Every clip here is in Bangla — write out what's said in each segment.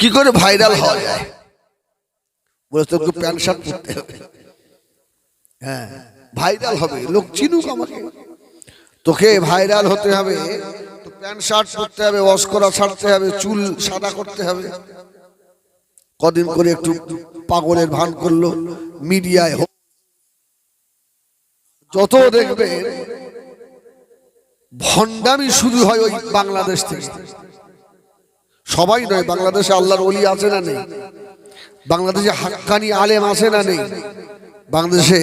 কি করে ভাইরাল হওয়া বলে তোকে প্যান্ট শার্ট পরতে হবে। হ্যাঁ ভাইরাল হবে। লোক চিনুক আমাকে। তোকে ভাইরাল হতে হবে। তো প্যান্ট শার্ট পরতে হবে ওয়াশ করা ছাড়তে হবে, চুল সাদা করতে হবে। কদিন করে একটু পাগলের ভান করল, মিডিয়ায় হোক। যত দেখবে ভণ্ডামি শুরু হয় ওই বাংলাদেশ থেকে। সবাই নয়, বাংলাদেশে আল্লাহর অলি আছে না নেই? বাংলাদেশে হাক্কানি আলেম আছে না নেই? বাংলাদেশে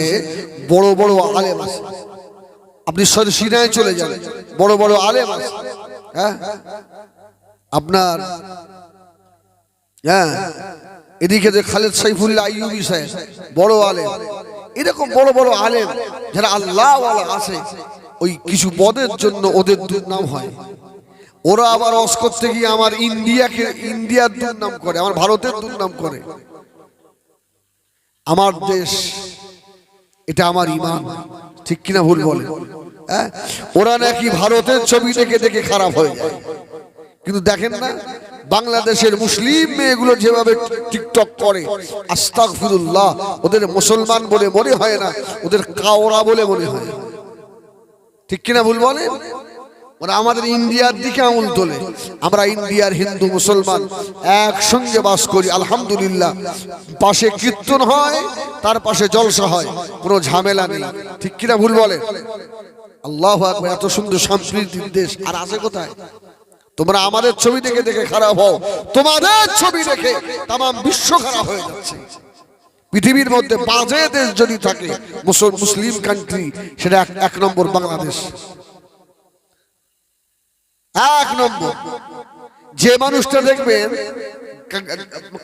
বড় বড় আলেম আছে। আপনি সিনায় চলে যান, বড় বড় আলেম আছে। হ্যাঁ? আপনার হ্যাঁ? এদিকে যে খালেদ সাইফুল্লাহ আইয়ুবি সাহেব, বড় আলেম। এরকম বড় বড় আলেম যারা আল্লাহ আছে, ওই কিছু পদের জন্য ওদের দুর্নাম হয়। ওরা আবার অস করতে গিয়ে আমার ইন্ডিয়াকে, ইন্ডিয়ার দুর্নাম করে, আমার ভারতের দুর্নাম করে। আমার দেশ, এটা আমার ইমান। ঠিক কিনা ভুল বলে? হ্যাঁ? ওরা নাকি ভারতের ছবি দেখে দেখে খারাপ হয়ে যায়। কিন্তু দেখেন না, বাংলাদেশের মুসলিম মেয়েগুলো যেভাবে টিকটক করে, আস্তাগফিরুল্লাহ, ওদের মুসলমান বলে মনে হয় না, ওদের কাওরা বলে মনে হয়। ঠিক কিনা ভুল বলে? ওরা আমাদের ইন্ডিয়ার দিকে আঙুল তোলে। আমরা ইন্ডিয়ার হিন্দু, মুসলমান একসঙ্গে বাস করি, আলহামদুলিল্লাহ। পাশে কীর্তন হয়, তার পাশে জলসা হয়, কোনো ঝামেলা নেই। ঠিক কিনা ভুল বলে? আল্লাহ এত সুন্দর সাংস্কৃতিক দেশ। আর আছে কোথায়? তোমরা আমাদের ছবি দেখে দেখে খারাপ হও। তোমাদের ছবি দেখে তাম বিশ্ব খারাপ হয়ে যাচ্ছে। পৃথিবীর মধ্যে বাজে দেশ যদি থাকে, মুসল- মুসলিম কান্ট্রি সেটা এক নম্বর বাংলাদেশ। এক নম্বর, যে মানুষটা দেখবেন কা-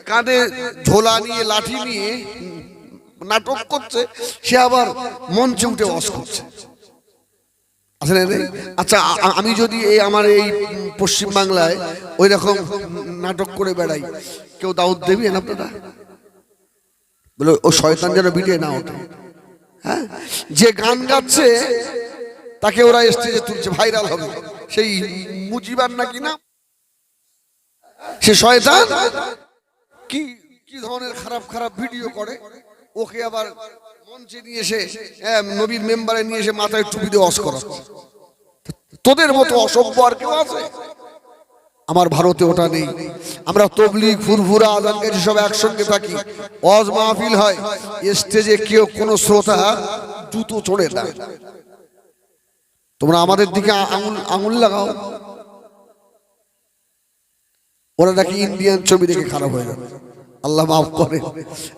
কাঁধে ঝোলা নিয়ে, লাঠি নিয়ে নাটক করছে, সে আবার মঞ্চে উঠে অস করছে? আচ্ছা আমি যদি এই আমার এই পশ্চিম বাংলায় ওই রকম নাটক করে বেড়াই, কেউ দাউদ দেবেন আপনারা? বলে, ও শয়তান যেন বিটে না ওঠে। হ্যাঁ? যে গান গাচ্ছে, তাকে ওরা স্টেজে তুলছে ভাইরাল হবে। সেই মুজিবার নাকি না? সে শয়তান? কি কি ধরনের খারাপ খারাপ ভিডিও করে? ওকে আবার মঞ্চে নিয়ে এসে হ্যাঁ, নবীর মেম্বারে নিয়ে এসে মাথায় টুপি দিয়ে অস করা তোদের মতো অসভ্য আর কেউ আছে? আমার ভারতে ওটা নেই। আমরা তবলিগ ফুরফুরা আজানকারী সব একসঙ্গে থাকি। অজ মাহফিল হয়। স্টেজে কেউ কোনো শ্রোতা জুতো চড়ে না। তোমরা আমাদের দিকে আঙুল আঙুল লাগাও। ওরা নাকি ইন্ডিয়ান ছবি দেখে খারাপ হয়ে যাবে। আল্লাহ মাফ করে।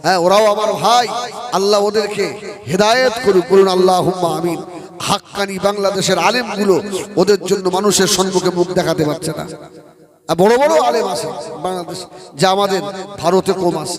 হ্যাঁ ওরাও আমার ভাই। আল্লাহ ওদেরকে হেদায়েত করুক করুন আল্লাহ আমিন। হাক্কানি বাংলাদেশের আলেমগুলো ওদের জন্য মানুষের সম্মুখে মুখ দেখাতে পারছে না। বড় বড় আলেম আছে বাংলাদেশ, যা আমাদের ভারতে কম আছে।